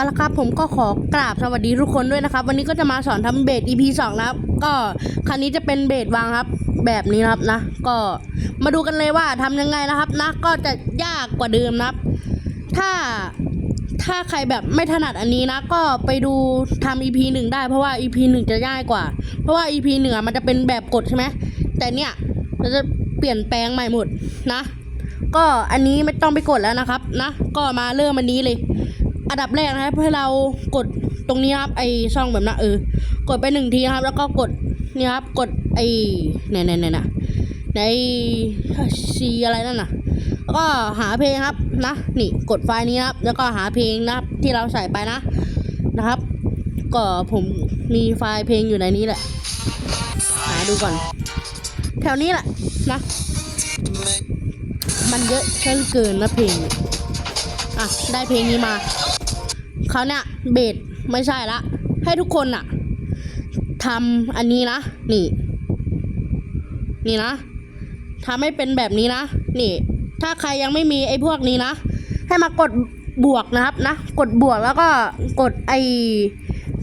เอาละครับผมก็ขอกราบสวัสดีทุกคนด้วยนะครับ วันนี้ก็จะมาสอนทำเบส EP 2นะครับ ก็ครั้นี้จะเป็นเบสวางครับ แบบนี้นะครับนะ ก็มาดูกันเลยว่าทำยังไงนะครับนะก็จะยากกว่าเดิมนะครับ ถ้าถ้าใครแบบไม่ถนัดอันนี้นะ ก็ไปดูทำ EP หนึ่งได้เพราะว่า EP หนึ่งจะง่ายกว่า เพราะว่า EP หนึ่งอมันจะเป็นแบบกดใช่ไหมแต่เนี่ยเราจะเปลี่ยนแปลงใหม่หมดนะ ก็อันนี้ไม่ต้องไปกดแล้วนะครับนะ ก็มาเริ่มอันนี้เลย อันดับแรกนะครับให้เรากดตรงนี้ครับไอช่องแบบนั้นเออกดไปหนึ่งทีครับ แล้วก็กดนี่ครับกดไอเนี่ยเนี่ยเนี่ยนะในซีอะไรนั่นน่ะแล้วก็หาเพลงครับนะนี่กดไฟล์นี้ครับ แล้วก็หาเพลงนะครับที่เราใส่ไปนะนะครับ ก็ผมมีไฟล์เพลงอยู่ในนี้แหละหาดูก่อน แถวนี้แหละนะ มันเยอะเช่นเกินนะเพลงอะได้เพลงนี้มา เขาเนี่ยเบสไม่ใช่ละ ให้ทุกคนอะทำอันนี้นะ นี่ นี่นะทำให้เป็นแบบนี้นะ นี่ ถ้าใครยังไม่มีไอ้พวกนี้นะ ให้มากดบวกนะครับนะ กดบวกแล้วก็กดไอ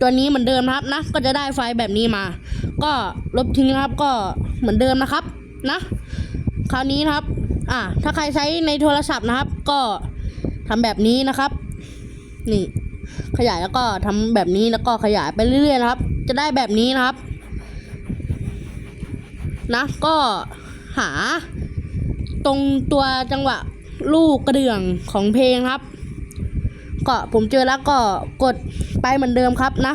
ตัวนี้เหมือนเดิมนะครับนะ ก็จะได้ไฟแบบนี้มา ก็ลบทิ้งนะครับก็เหมือนเดิมนะครับนะ คราวนี้นะครับ อ่าถ้าใครใช้ในโทรศัพท์นะครับ ก็ทำแบบนี้นะครับ นี่ ขยายแล้วก็ทำแบบนี้แล้วก็ขยายไปเรื่อยๆนะครับ จะได้แบบนี้นะครับ นะก็หา ตรงตัวจังหวะลูกกระเดื่องของเพลงครับ ก็ผมเจอแล้วก็กดไปเหมือนเดิมครับนะ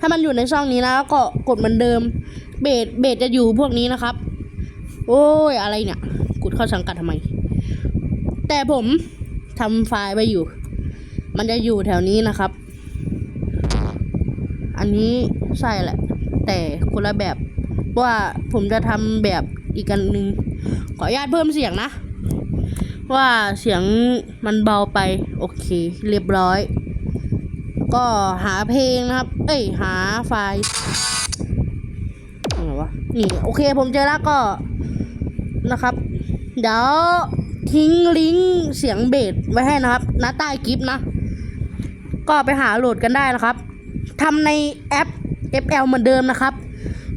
ถ้ามันอยู่ในช่องนี้นะแล้วก็กดเหมือนเดิม เบสเบสจะอยู่พวกนี้นะครับ โอ้ยอะไรเนี่ยกดเข้าสังกัดทำไม แต่ผมทำไฟล์ไว้อยู่ มันจะอยู่แถวนี้นะครับ อันนี้ใช่แหละ แต่คนละแบบว่าผมจะทำแบบอีกอันหนึ่งขออนุญาตเพิ่มเสียงนะ ว่าเสียงมันเบาไป โอเค เรียบร้อย ก็หาเพลงนะครับ เอ้ย หาไฟล์อะไรวะนี่ โอเคผมเจอแล้วก็นะครับ เดี๋ยวทิ้งลิงก์เสียงเบสไว้ให้นะครับณใต้คลิปนะ ก็ไปหาโหลดกันได้นะครับทำในแอป FL เหมือนเดิมนะครับ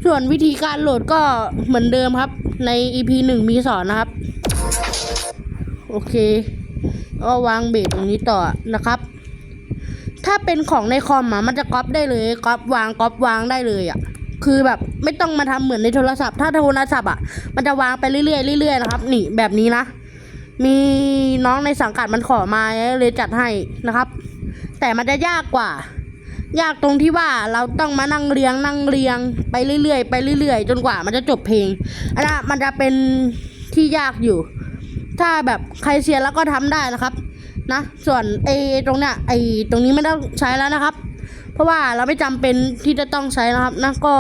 ส่วนวิธีการโหลดก็เหมือนเดิมครับ ใน EP หนึ่งมีสอนนะครับ โอเค ก็วางเบสตรงนี้ต่อนะครับ ถ้าเป็นของในคอมอะมันจะก๊อปได้เลยก๊อปวางก๊อปวางได้เลยอะคือแบบไม่ต้องมาทำเหมือนในโทรศัพท์ถ้าโทรศัพท์อะมันจะวางไปเรื่อยๆเรื่อยๆนะครับ นี่แบบนี้นะ มีน้องในสังกัดมันขอมาเลยจัดให้นะครับ แต่มันจะยากกว่า ยากตรงที่ว่าเราต้องมานั่งเรียงนั่งเรียง ไปเรื่อยๆไปเรื่อยๆ จนกว่ามันจะจบเพลงอันนั้นมันจะเป็นที่ยากอยู่ ถ้าแบบใครเซียแล้วก็ทำได้นะครับ นะ ส่วนไอ้ตรงเนี้ยไอ้ตรงนี้ไม่ต้องใช้แล้วนะครับ เพราะว่าเราไม่จำเป็นที่จะต้องใช้นะครับนะก็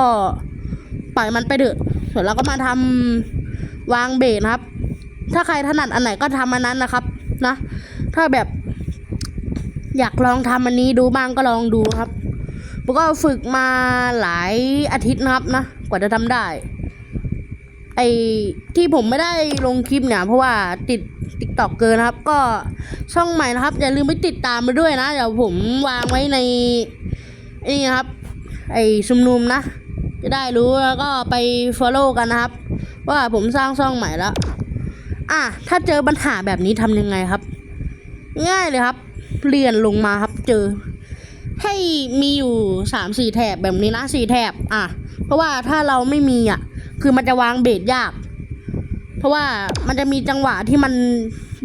ปล่อยมันไปเถอะส่วนเราก็มาทำวางเบสนะครับ ถ้าใครถนัดอันไหนก็ทำอันนั้นนะครับ นะ ถ้าแบบ อยากลองทำอันนี้ดูบ้างก็ลองดูครับผมก็ฝึกมาหลายอาทิตย์นะครับนะ กว่าจะทำได้ ไอที่ผมไม่ได้ลงคลิปเนี่ย เพราะว่าติดติ๊กตอกเกินครับ ก็ช่องใหม่นะครับ อย่าลืมไปติดตามมาด้วยนะ เดี๋ยวผมวางไว้ในนี่นะครับ ไอชุมนุมนะ จะได้รู้แล้วก็ไป follow กันนะครับ ว่าผมสร้างช่องใหม่แล้วอะถ้าเจอปัญหาแบบนี้ทำยังไงครับ ง่ายเลยครับ เรียนลงมาครับเจอ ให้มีอยู่สามสี่แถบแบบนี้นะสี่แถบอะ เพราะว่าถ้าเราไม่มีอะ คือมันจะวางเบสยาก เพราะว่ามันจะมีจังหวะที่มัน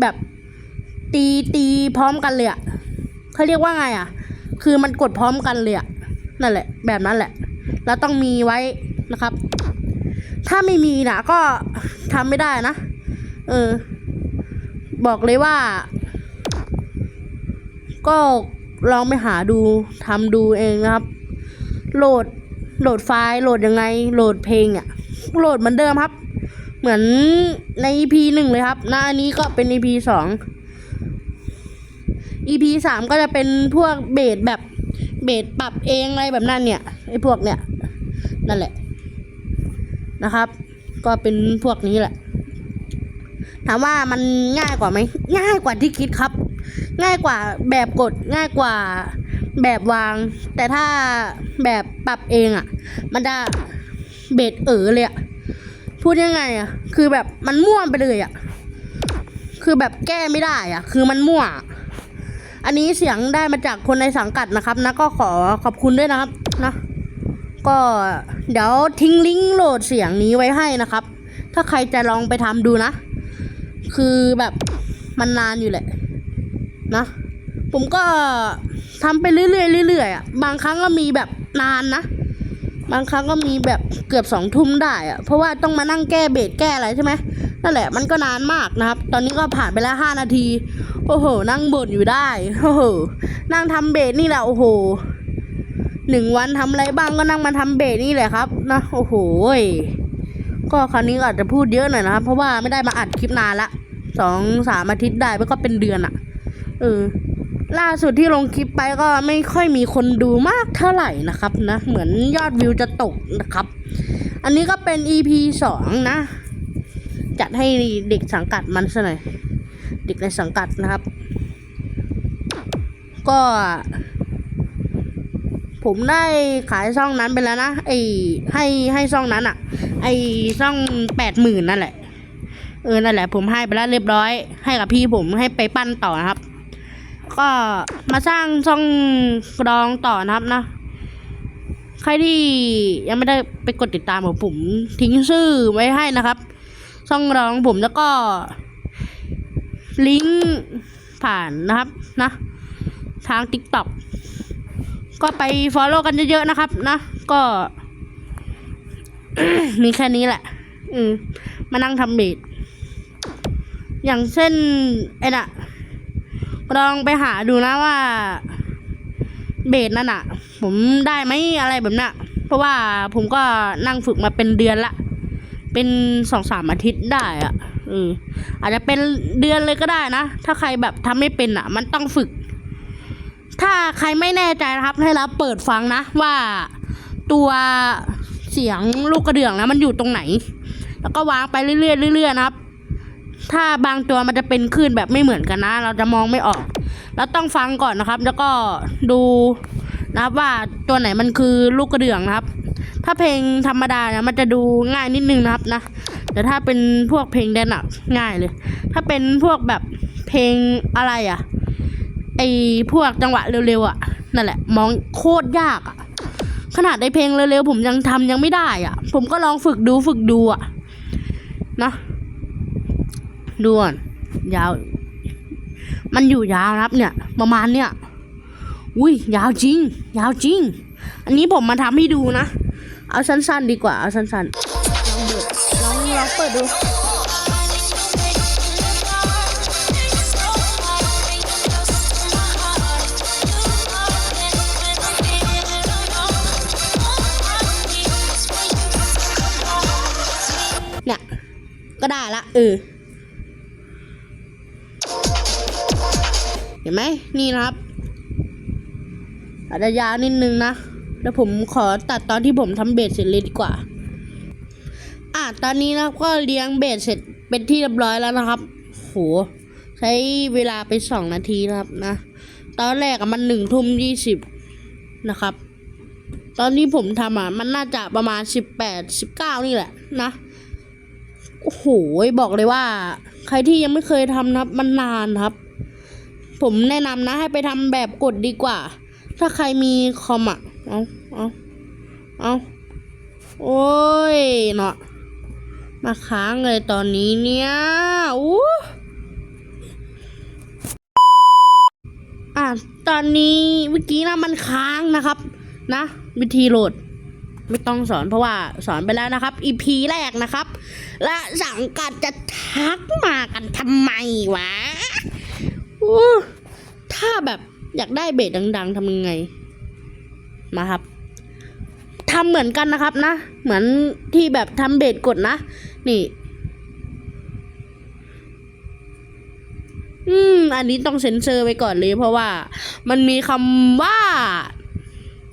แบบตีตีพร้อมกันเลยอะเขาเรียกว่าไงอะ คือมันกดพร้อมกันเลยอะนั่นแหละ แบบนั้นแหละเราต้องมีไว้นะครับ ถ้าไม่มีนะก็ทำไม่ได้นะ เออ บอกเลยว่า ก็ลองไปหาดูทำดูเองนะครับ โหลดโหลดไฟล์โหลดยังไง โหลดเพลงอะ โหลดเหมือนเดิมครับ เหมือนใน EP หนึ่งเลยครับหน้าอันนี้ก็เป็น EP สอง EP สามก็จะเป็นพวกเบสแบบเบสปรับเองอะไรแบบนั้นเนี่ยไอ้พวกเนี่ยนั่นแหละนะครับ ก็เป็นพวกนี้แหละ ถามว่ามันง่ายกว่าไหมง่ายกว่าที่คิดครับ ง่ายกว่าแบบกดง่ายกว่าแบบวาง แต่ถ้าแบบปรับเองอะ่ะ มันจะเบสเออเลยอะ่ะพูดยังไงอะ่ะ คือแบบมันม่วไปเลยอะ่ะ คือแบบแก้ไม่ได้อะ่ะ คือมันมั่วอันนี้เสียงได้มาจากคนในสังกัดนะครับ นะก็ขอขอบคุณด้วยนะครับนะก็เดี๋ยวทิ้งลิงก์โหลดเสียงนี้ไว้ให้นะครับ ถ้าใครจะลองไปทำดูนะ คือแบบมันนานอยู่แหละ นะ ผมก็ทำไปเรื่อยๆเรื่อยๆอะบางครั้งก็มีแบบนานนะ บางครั้งก็มีแบบเกือบสองทุ่มได้อะเพราะว่าต้องมานั่งแก้เบสแก้อะไรใช่ไหมนั่นแหละมันก็นานมากนะครับ ตอนนี้ก็ผ่านไปแล้วห้านาที โอ้โห นั่งบ่นอยู่ได้โอ้โหนั่งทำเบสนี่แหละโอ้โหหนึ่งวันทำอะไรบ้างก็นั่งมาทำเบสนี่แหละครับนะโอ้โหก็คราวนี้อาจจะพูดเยอะหน่อยนะครับ เพราะว่าไม่ได้มาอัดคลิปนานละสองสามอาทิตย์ได้มันก็เป็นเดือนอะ เออ ล่าสุดที่ลงคลิปไปก็ไม่ค่อยมีคนดูมากเท่าไหร่นะครับนะ เหมือนยอดวิวจะตกนะครับ อันนี้ก็เป็น EP สองนะ จัดให้เด็กสังกัดมันซะหน่อย เด็กในสังกัดนะครับ ก็ ผมได้ขายซ่องนั้นไปแล้วนะ ไอ้ให้ให้ซ่องนั้นอะไอ้ซ่องแปดหมื่นนั่นแหละเออ นั่นแหละผมให้ไปแล้วเรียบร้อย ให้กับพี่ผมให้ไปปั้นต่อนะครับ ก็มาสร้างช่องกรองต่อนะครับนะ ใครที่ยังไม่ได้ไปกดติดตามของผมทิ้งชื่อไว้ให้นะครับ ช่องร้องผมแล้วก็ ลิงก์ผ่านนะครับนะ ทาง TikTok ก็ไป Follow กันเยอะๆนะครับ นะ ก็ มีแค่นี้แหละ อืม มานั่งทำเบสอย่างเช่นไอ้น่ะ ลองไปหาดูนะว่า เบสนั่นอะผมได้ไหมอะไรแบบนั้นเพราะว่าผมก็นั่งฝึกมาเป็นเดือนละ เป็นสองสามอาทิตย์ได้อะเอออาจจะเป็นเดือนเลยก็ได้นะ ถ้าใครแบบทำไม่เป็นอะมันต้องฝึก ถ้าใครไม่แน่ใจนะครับ ให้รับเปิดฟังนะว่าตัวเสียงลูกกระเดื่องนะมันอยู่ตรงไหน แล้วก็วางไปเรื่อยๆเรื่อยๆนะครับ ถ้าบางตัวมันจะเป็นคลื่นแบบไม่เหมือนกันนะ เราจะมองไม่ออก เราต้องฟังก่อนนะครับ แล้วก็ดูนะครับว่าตัวไหนมันคือลูกกระเดื่องนะครับ ถ้าเพลงธรรมดาเนี่ยมันจะดูง่ายนิดนึงนะครับนะ แต่ถ้าเป็นพวกเพลงแดนอะง่ายเลย ถ้าเป็นพวกแบบเพลงอะไรอะไอพวกจังหวะเร็วๆอะนั่นแหละ มองโคตรยากอะขนาดในเพลงเร็วๆผมยังทำยังไม่ได้อะผมก็ลองฝึกดูฝึกดูอะนะ ดูก่อนยาว มันอยู่ยาวนะครับเนี่ย ประมาณเนี่ยอุ้ยยาวจริง ยาวจริง อันนี้ผมมาทำให้ดูนะ เอาสั้นๆดีกว่า เอาสั้นๆลองเปิดลองลองเปิดดูเนี่ยก็ได้ละเออ เห็นไหมนี่นะครับอาจจะยาวนิดนึงนะ แล้วผมขอตัดตอนที่ผมทำเบสเสร็จเลยดีกว่า อะตอนนี้นะก็เลี้ยงเบสเสร็จเป็นที่เรียบร้อยแล้วนะครับโหใช้เวลาไปสองนาทีนะครับนะ ตอนแรกมันหนึ่งทุ่มยี่สิบนะครับ ตอนที่ผมทำอะมันน่าจะประมาณสิบแปดสิบเก้านี่แหละนะโอ้โหบอกเลยว่า ใครที่ยังไม่เคยทำนะครับมันนานครับ ผมแนะนำนะให้ไปทำแบบกดดีกว่า ถ้าใครมีคอมอะ เอาเอาเอาโอ้ยเนาะมาค้างเลยตอนนี้เนี่ยอู้อะตอนนี้เมื่อกี้นะมันค้างนะครับ นะ วิธีโหลด ไม่ต้องสอนเพราะว่าสอนไปแล้วนะครับ EP แรกนะครับ และสังกัดจะทักมากันทำไมวะ ถ้าแบบอยากได้เบสดัง ๆทำยังไง มาครับทำเหมือนกันนะครับนะ เหมือนที่แบบทำเบสกดนะ นี่ อืม อันนี้ต้องเซ็นเซอร์ไว้ก่อนเลยเพราะว่า มันมีคำว่า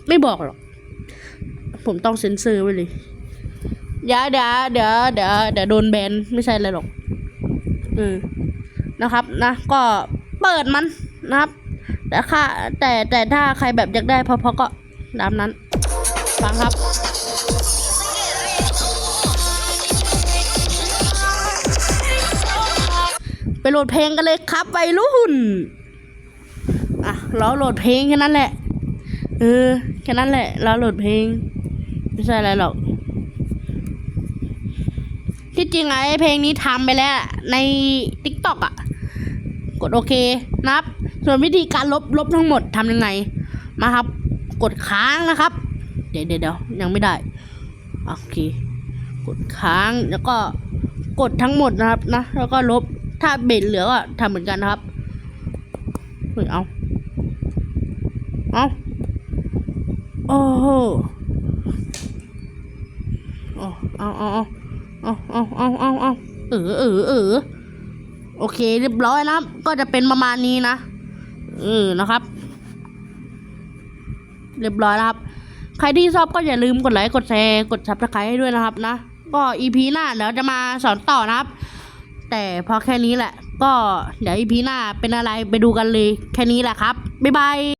ไม่บอกหรอก ผมต้องเซ็นเซอร์ไว้เลยเดี๋ยวเดี๋ยวเดี๋ยวเดี๋ยวเดี๋ยวโดนแบนไม่ใช่อะไรหรอก อืมนะครับ นะ ก็ เปิดมันนะครับ แต่ค่ะแต่แต่ถ้าใครแบบอยากได้เพอๆก็ตามนั้น ฟังครับไปโหลดเพลงกันเลยครับวัยรุ่นอะเราโหลดเพลงแค่นั้นแหละเออแค่นั้นแหละเราโหลดเพลงไม่ใช่อะไรหรอกที่จริงไอ้เพลงนี้ทำไปแล้วใน t ิ k t o k อะ กดโอเคนะครับ ส่วนวิธีการลบลบทั้งหมดทำยังไงมาครับ กดค้างนะครับ เดี๋ยวเดี๋ยวยังไม่ได้โอเค กดค้างแล้วก็กดทั้งหมดนะครับนะ แล้วก็ลบถ้าเบ็ดเหลือก็ทำเหมือนกันนะครับเฮ้ยเอาเอาโอ้โหเอาเอาเอาเอาเอาเอาเอาเออเออเออ โอเค เรียบร้อยนะครับก็จะเป็นประมาณนี้นะเออนะครับ เรียบร้อยแล้วครับ ใครที่ชอบก็อย่าลืมกดไลค์กดแชร์กดซับสไครต์ให้ด้วยนะครับนะก็อีพีหน้าเดี๋ยวจะมาสอนต่อนะครับ แต่พอแค่นี้แหละ ก็เดี๋ยวอีพีหน้าเป็นอะไรไปดูกันเลยแค่นี้แหละครับบ๊ายบาย